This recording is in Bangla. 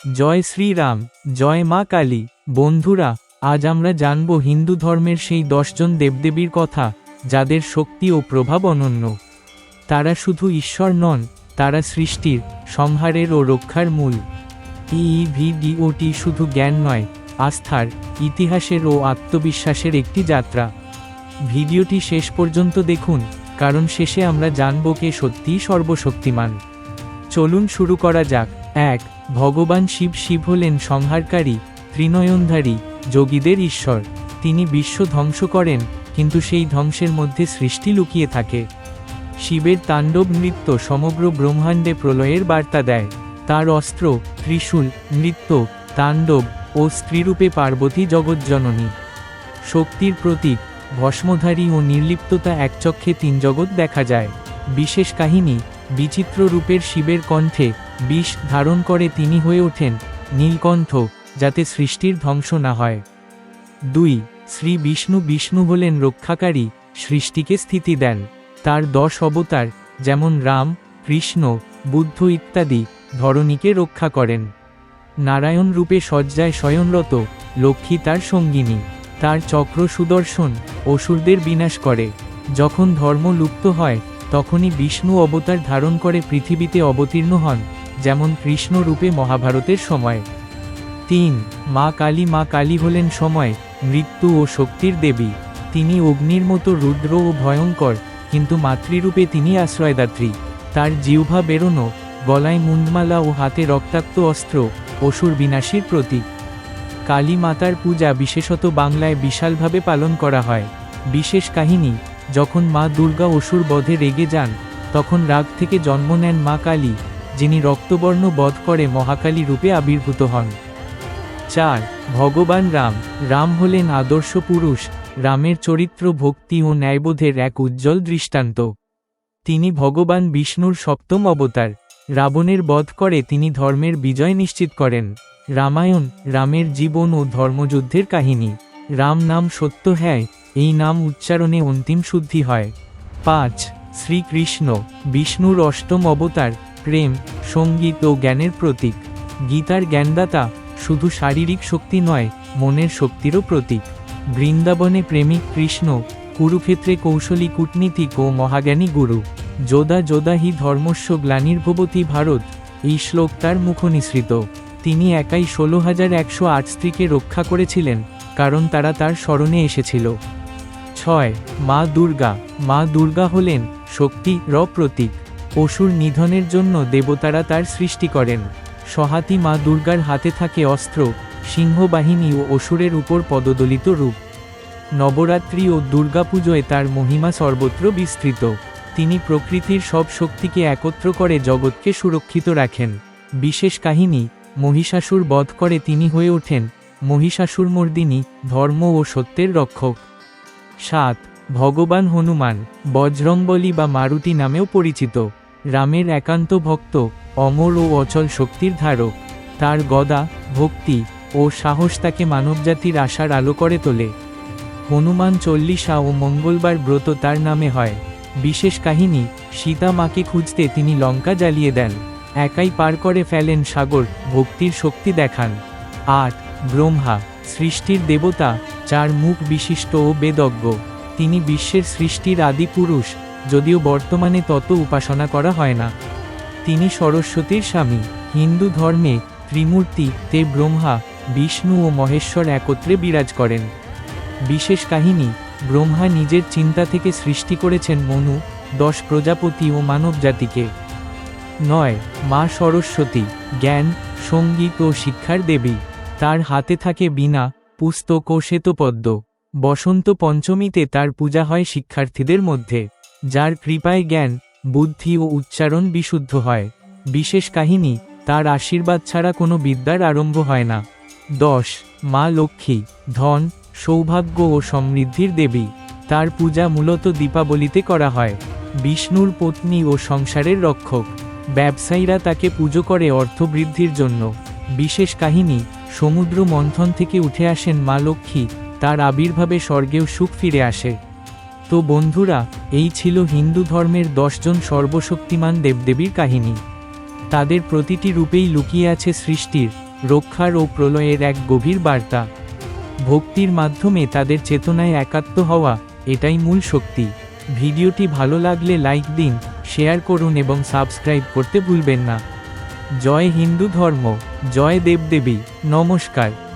জয় শ্রীরাম, জয় মা কালী। বন্ধুরা, আজ আমরা জানব হিন্দু ধর্মের সেই দশজন দেবদেবীর কথা, যাদের শক্তি ও প্রভাব অনন্য। তারা শুধু ঈশ্বর নন, তারা সৃষ্টির সংহারের ও রক্ষার মূল। এই ভিডিওটি শুধু জ্ঞান নয়, আস্থার, ইতিহাসের ও আত্মবিশ্বাসের একটি যাত্রা। ভিডিওটি শেষ পর্যন্ত দেখুন, কারণ শেষে আমরা জানব কে সত্যিই সর্বশক্তিমান। চলুন শুরু করা যাক। এক ভগবান শিব শিব হলেন সংহারকারী, ত্রিনয়নধারী, যোগীদের ঈশ্বর। তিনি বিশ্ব ধ্বংস করেন, কিন্তু সেই ধ্বংসের মধ্যে সৃষ্টি লুকিয়ে থাকে। শিবের তাণ্ডব নৃত্য সমগ্র ব্রহ্মাণ্ডে প্রলয়ের বার্তা দেয়। তার অস্ত্র, ত্রিশূল, নৃত্য, তাণ্ডব ও স্ত্রীরূপে পার্বতী জগজ্জননী। শক্তির প্রতীক, ভস্মধারী ও নির্লিপ্ততা একচক্ষে তিন জগৎ দেখা যায়। বিশেষ কাহিনী বিচিত্র রূপের শিবের কণ্ঠে বিষ ধারণ করে তিনি হয়ে ওঠেন নীলকণ্ঠ, যাতে সৃষ্টির ধ্বংস না হয়। দুই, শ্রী বিষ্ণু বিষ্ণু হলেন রক্ষাকারী, সৃষ্টিকে স্থিতি দেন। তার দশ অবতার, যেমন রাম, কৃষ্ণ, বুদ্ধ ইত্যাদি, ধরণীকে রক্ষা করেন। নারায়ণ রূপে সজ্জায় শয়নরত লক্ষ্মী তার সঙ্গিনী। তার চক্র সুদর্শন, অসুরদের বিনাশ করে। যখন ধর্ম লুপ্ত হয় তখনই বিষ্ণু অবতার ধারণ করে পৃথিবীতে অবতীর্ণ হন, যেমন কৃষ্ণ রূপে মহাভারতের সময়। তিন, মা কালী মা কালী হলেন সময়, মৃত্যু ও শক্তির দেবী। তিনি অগ্নির মতো রুদ্র ও ভয়ঙ্কর, কিন্তু মাতৃরূপে তিনি আশ্রয়দাত্রী। তার জিহ্বা বেরোনো, গলায় মুন্ডমালা ও হাতে রক্তাক্ত অস্ত্র, অসুর বিনাশীর প্রতীক। কালী মাতার পূজা বিশেষত বাংলায় বিশালভাবে পালন করা হয়। বিশেষ কাহিনী যখন মা দুর্গা অসুর বধে রেগে যান, তখন রাগ থেকে জন্ম নেন মা কালী, যিনি রক্তবর্ণ বধ করে মহাকালী রূপে আবির্ভূত হন। চার, ভগবান রাম। রাম হলেন আদর্শ পুরুষ, রামের চরিত্র ভক্তি ও ন্যায়বোধের এক উজ্জ্বল দৃষ্টান্ত। তিনি ভগবান বিষ্ণুর সপ্তম অবতার, রাবণের বধ করে তিনি ধর্মের বিজয় নিশ্চিত করেন। রামায়ণ, রামের জীবন ও ধর্মযুদ্ধের কাহিনী। রাম নাম সত্য হ্যায় এই নাম উচ্চারণে অন্তিম শুদ্ধি হয়। পাঁচ, শ্রীকৃষ্ণ, বিষ্ণুর অষ্টম অবতার, প্রেম, সংগীত ও জ্ঞানের প্রতীক। গীতার জ্ঞানদাতা শুধু শারীরিক শক্তি নয়, মনের শক্তিরও প্রতীক। বৃন্দাবনে প্রেমিক কৃষ্ণ, কুরুক্ষেত্রে কৌশলী কূটনীতিক ও মহাজ্ঞানী গুরু। যোদা যোদা হি ধর্মস্য গ্লানির্ভবতী ভারত, এই শ্লোক তার মুখনিসৃত। তিনি একাই ষোলো হাজার একশো আট স্ত্রীকে রক্ষা করেছিলেন। কারণ তারা তার স্মরণে এসেছিল। ছয়, মা দুর্গা। মা দুর্গা হলেন শক্তি র প্রতীক অসুর নিধনের জন্য দেবতারা তার সৃষ্টি করেন। সহাতি মা দুর্গার হাতে থাকে অস্ত্র, সিংহবাহিনী ও অসুরের উপর পদদলিত রূপ। নবরাত্রি ও দুর্গাপুজোয় তার মহিমা সর্বত্র বিস্তৃত। তিনি প্রকৃতির সব শক্তিকে একত্র করে জগৎকে সুরক্ষিত রাখেন। বিশেষ কাহিনী, মহিষাসুর বধ করে তিনি হয়ে ওঠেন মহিষাসুরমর্দিনী ধর্ম ও সত্যের রক্ষক। সাত, ভগবান হনুমান বজরংবলী বা মারুতি নামেও পরিচিত। রামের একান্ত ভক্ত, অমর ও অচল শক্তির ধারক। তার গদা, ভক্তি ও সাহস তাকে মানবজাতির আশার আলো করে তোলে। হনুমান চল্লিশা ও মঙ্গলবার ব্রত তার নামে হয়। বিশেষ কাহিনী, সীতা মাকে খুঁজতে তিনি লঙ্কা জ্বালিয়ে দেন। একাই পার করে ফেলেন সাগর, ভক্তির শক্তি দেখান। আট ব্রহ্মা, সৃষ্টির দেবতা চার মুখ বিশিষ্ট ও বেদজ্ঞ। তিনি বিশ্বের সৃষ্টির আদি পুরুষ, যদিও বর্তমানে তত উপাসনা করা হয় না। তিনি সরস্বতীর স্বামী, হিন্দু ধর্মে ত্রিমূর্তি তে ব্রহ্মা, বিষ্ণু ও মহেশ্বর একত্রে বিরাজ করেন। বিশেষ কাহিনী, ব্রহ্মা নিজের চিন্তা থেকে সৃষ্টি করেছেন মনু, দশ প্রজাপতি ও মানবজাতিকে নয়, মা সরস্বতী, জ্ঞান, সংগীত ও শিক্ষার দেবী। তার হাতে থাকে বিনা পুস্তক ও শ্বেতপদ্ম। বসন্ত পঞ্চমীতে তার পূজা হয় শিক্ষার্থীদের মধ্যে, যার কৃপায় জ্ঞান, বুদ্ধি ও উচ্চারণ বিশুদ্ধ হয়। বিশেষ কাহিনী, তার আশীর্বাদ ছাড়া কোনো বিদ্যার আরম্ভ হয় না। দশ, মা লক্ষ্মী, ধন, সৌভাগ্য ও সমৃদ্ধির দেবী। তার পূজা মূলত দীপাবলিতে করা হয়। বিষ্ণুর পত্নী ও সংসারের রক্ষক। ব্যবসায়ীরা তাকে পুজো করে অর্থবৃদ্ধির জন্য। বিশেষ কাহিনী সমুদ্র মন্থন থেকে উঠে আসেন মা লক্ষ্মী, তার আবির্ভাবে স্বর্গেও সুখ ফিরে আসে। তো বন্ধুরা, এই ছিল হিন্দু ধর্মের দশজন সর্বশক্তিমান দেবদেবীর কাহিনী। তাদের প্রতিটি রূপেই লুকিয়ে আছে সৃষ্টির, রক্ষার ও প্রলয়ের এক গভীর বার্তা। ভক্তির মাধ্যমে তাদের চেতনায় একাত্ম হওয়া, এটাই মূল শক্তি। ভিডিওটি ভালো লাগলে লাইক দিন, শেয়ার করুন এবং সাবস্ক্রাইব করতে ভুলবেন না। জয় হিন্দু ধর্ম। জয় দেবদেবী নমস্কার।